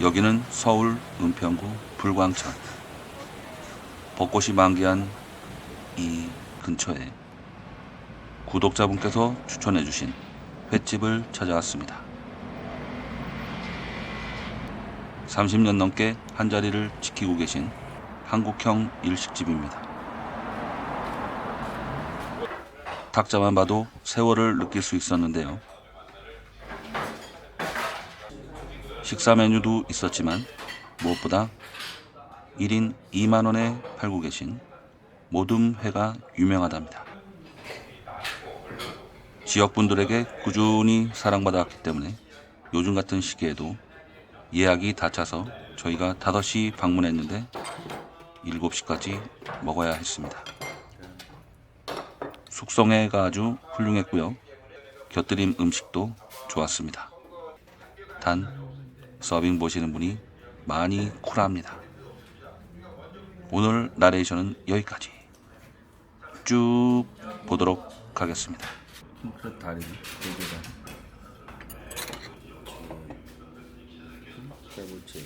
여기는 서울 은평구 불광천. 벚꽃이 만개한 이 근처에 구독자분께서 추천해주신 횟집을 찾아왔습니다. 30년 넘게 한 자리를 지키고 계신 한국형 일식집입니다. 탁자만 봐도 세월을 느낄 수 있었는데요. 식사 메뉴도 있었지만 무엇보다 1인 2만 원에 팔고 계신 모둠회가 유명하답니다. 지역 분들에게 꾸준히 사랑받아왔기 때문에 요즘 같은 시기에도 예약이 다 차서 저희가 5시 방문했는데 7시까지 먹어야 했습니다. 숙성회가 아주 훌륭했고요. 곁들임 음식도 좋았습니다. 단 서빙 보시는 분이 많이 쿨합니다. 오늘 나레이션은 여기까지 쭉 보도록 하겠습니다. 아시는데 지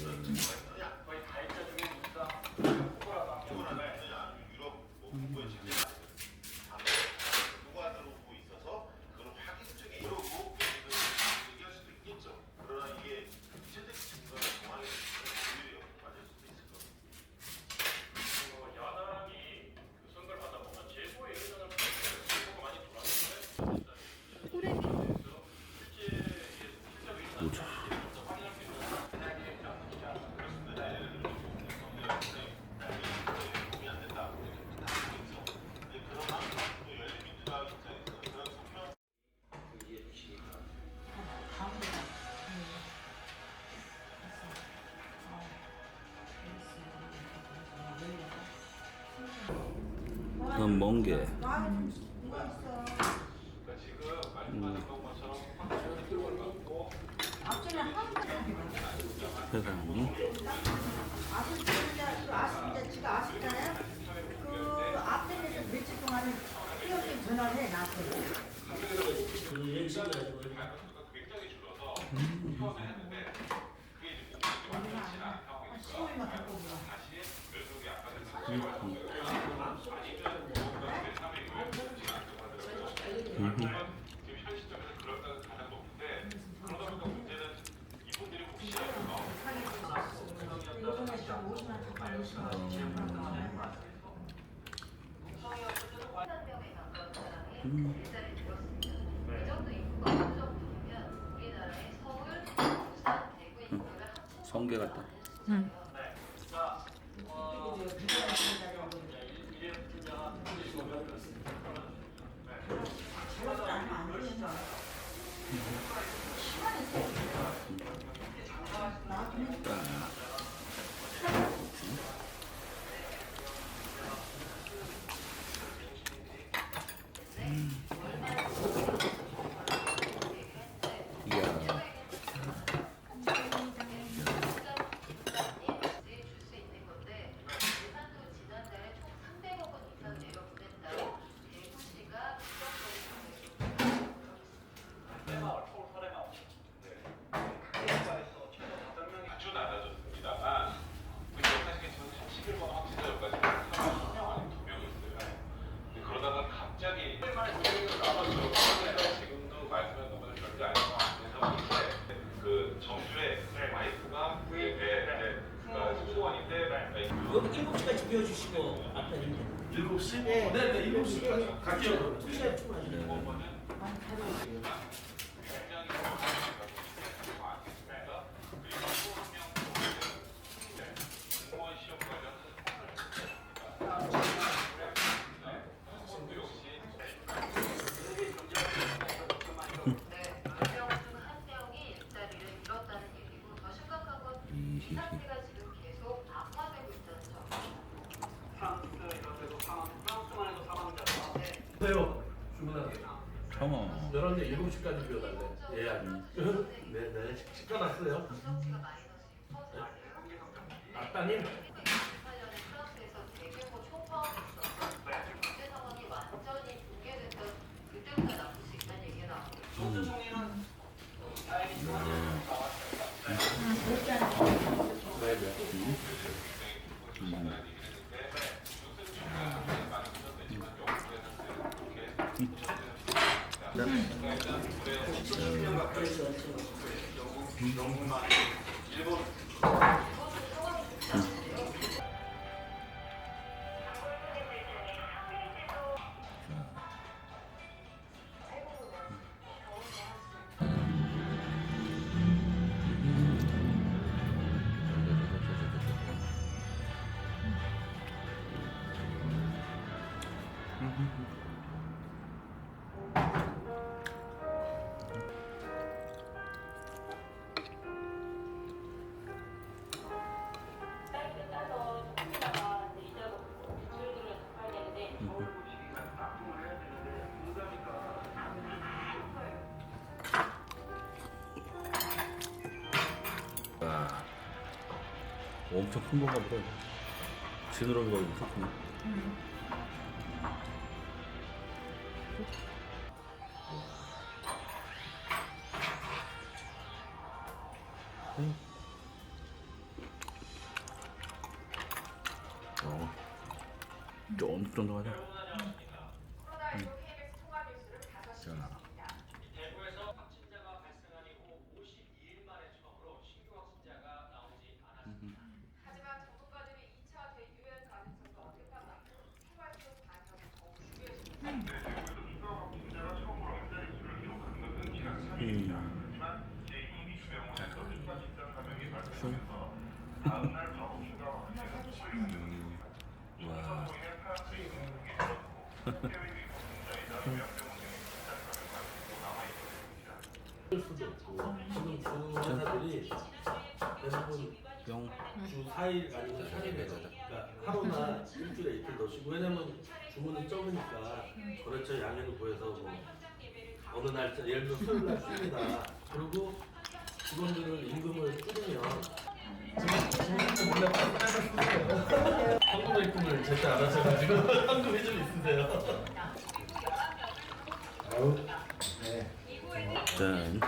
금 아시잖아요. 그 앞에 있는 며칠 동안은 이렇게 전화를 해 나한테. 한 10월만 갖고 오 면. 성게 같다. 이야. 아주 낮아졌습니다만 우리 사실 지금 11번 확진자까지 30명 안에 2명 있어요. 근데 그러다가 갑자기 나와서 지금도 말씀하신 것보다 별게 아니고 안 돼서 그 정주에 와이프가 그게 배 그러니까 수원인데 여기 일곱 시까지 비워주시고 앞에 있는 7시? 네. 네, 네, 7시 갈게요. 두 시간 충분하시네. 어머. 11시 7시까지 비워달래. 예약이 네네. 시켜놨어요? 아따님? 네네 엄청 큰 건가 보다. 지느러미가 엄청 크네. 어, 쫀쫀하네. 대구에서 확진자가 발생한 이후 52일 만에 처음으로 신규 확진자가 나오지 않았습니다. 하지만 전문가들이 2차 대유행 가능성과 언급한 만큼 생활속 반영이 더욱 중요해졌습니다. 와. 회사들이 대부분 뿅. 주 4일 아니면 3일 그러니까 하루나 일주일에 이틀 더 쉬고 왜냐면 주문이 적으니까 거래처 양해를 구해서 뭐 어느 날짜 예를 들어 수요일 날 쉽니다 그리고 직원들을 임금을 줄이면 몰래 현금 입금을 제때 안 하셔가지고 현금이 좀 있으세요 짠.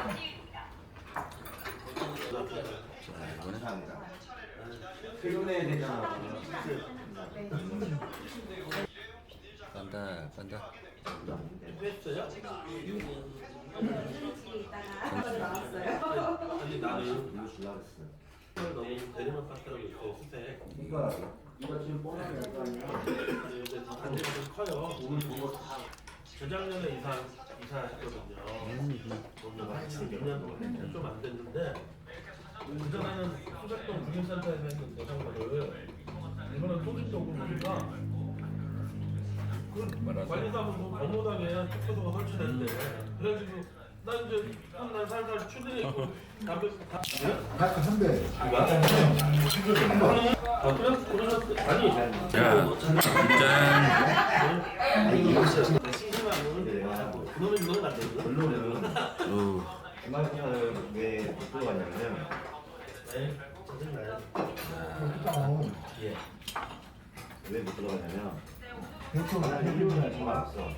퇴근해야 되잖아. 깐다, 깐다. 했어요? 집에 있다가 나왔어요. 아니 나는 이거 줄라 그랬어요. 너무 대리만 파트라고 있어요 수세. 이거 이거 지금 뻔하게 할거 아니야? 이제 단지가 좀 커요. 오늘 보고 다 재작년에 이사 이사했거든요. 너무 한 2년 좀안 됐는데 그 전에는 수색동 국민센터에서 했는데 정보를 이번엔 토지적으로 보니까 그 관리사무소 업무당에 특허도가 설치됐는데 그래가 나 이제 한날 살살 추진했고 담배 다 아까 선배 아, 그래? 그러셨 아니 자, 짠. 심심한 놈은 내가 그놈은 이놈은 안 되거든 결론은 오. 주말에는 왜못 들어가냐면 네 짜증나요 예왜못 들어가냐면 하나 일요일날 전화 왔어.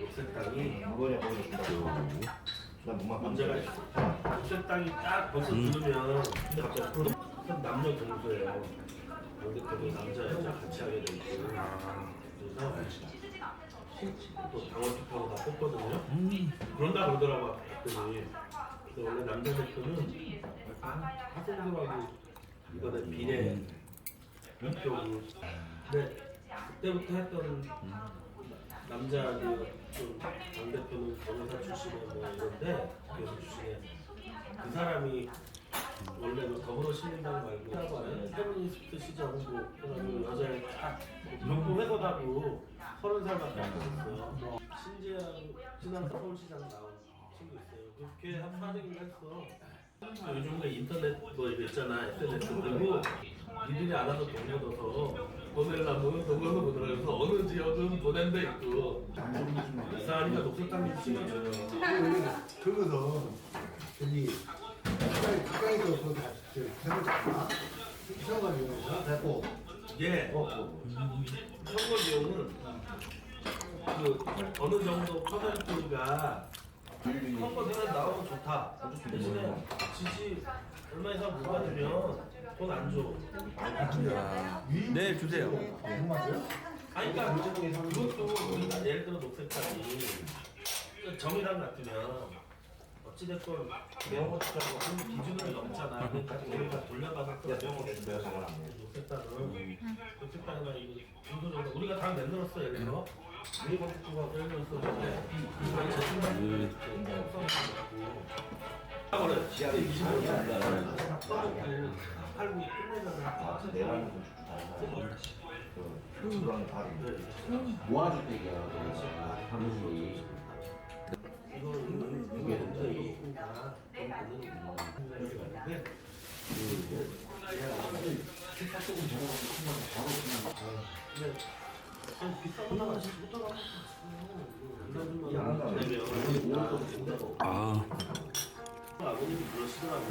녹색당이 이번에 거기 준다고. 문제가 있어. 녹색당이 딱 벌써 들으면 근데 갑자기 그 남녀 동수예요. 여기까지 남자 여자 같이 하게 돼 있고 그래서 또 당원 투표로 다 뽑거든요. 그런다 그러더라고 그랬더니 근데 원래 남자 대표는 하성들하고 이거는 비례 투표고. 근데 그때부터 했던 남자 그당 대표는 변호사 출신의 뭐 이런데 교수 출신의 그 사람이 원래 그 더불어시민당 말고 하반에 페미니스트 시장 홍보 해가지고 여자를 딱 정부 회고하고 서른 살밖에 안 됐어요. 신지하고 지난 서울시장 나온 친구 있어요. 그걔 한 사정인가 했어. 요즘에 인터넷 뭐 있잖아 SNS 그리고 니들이 알아서 돈 걷어서 보내려면 돈 걷어 보내면서 어느 지역은 보낸 데 있고. 이상하니까 녹색당이 심해져요. 그거는 저기 가까이 가까이서 그거 다 해보잖아. 시험관위원회에서 됐고 이게 선거 비용은 그 어느 정도 퍼센트가 선거 되면 나오면 좋다. 대신에 지지 얼마 이상 못 받으면 돈 안 줘. 네, 주세요. 궁금한데요? 아니 그러니까 그것도 우리가 예를 들어 녹색당이 정의당 같으면 어찌됐건 것처럼 기준을 넘 그러니까 우리가 내가 잘안 해. 녹색다는 녹색다가 이거 우리가 다 만들었어 예를 들어 네이버 축구가 예를 들어서 이제 제품만 그래 지하에 25년 팔고 끝내잖아 아, 내라는 건 축구 다른 거야. 그 그런 다른 모아줄 때기야. 이거 이게 이게 다 비싼 거 나가지 못하나 아 아버님이 그러시더라고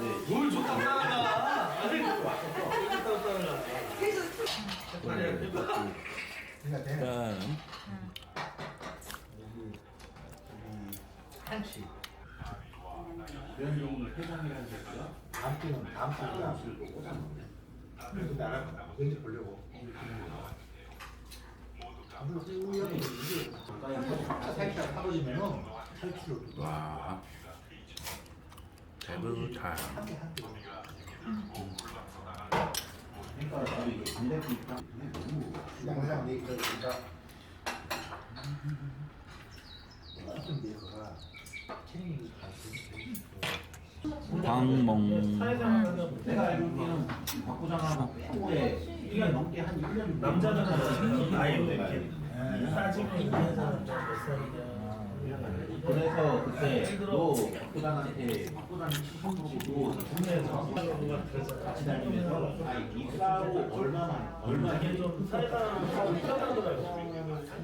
네. 뭘 좋다고 따라가 아니 뭘 좋다고 따라가 아니야 그거 그러니까 내가 짠 한치 변종 회장이라는 새끼가 다음 주는 다음 주가 그러니까 반대편 입장 너무 양상 내니까 어떤 내가 책임이 다 방멍. 내가 알기로는 박부장하고 후에 1년 넘게 한 1년 남자는 나이도 이렇게 따지면 있는 사람 몇 살이냐 그래서 그때 너 박부장한테 박부장이 치신 거고 국내에서 같이 다니면서 아이 이사로 얼마나 얼마 좀 살다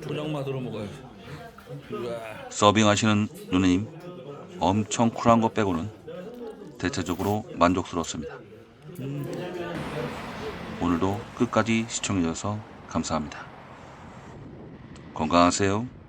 초장 맛으로 먹어야지. 서빙하시는 누님 엄청 쿨한 것 빼고는 대체적으로 만족스럽습니다. 오늘도 끝까지 시청해주셔서 감사합니다. 건강하세요.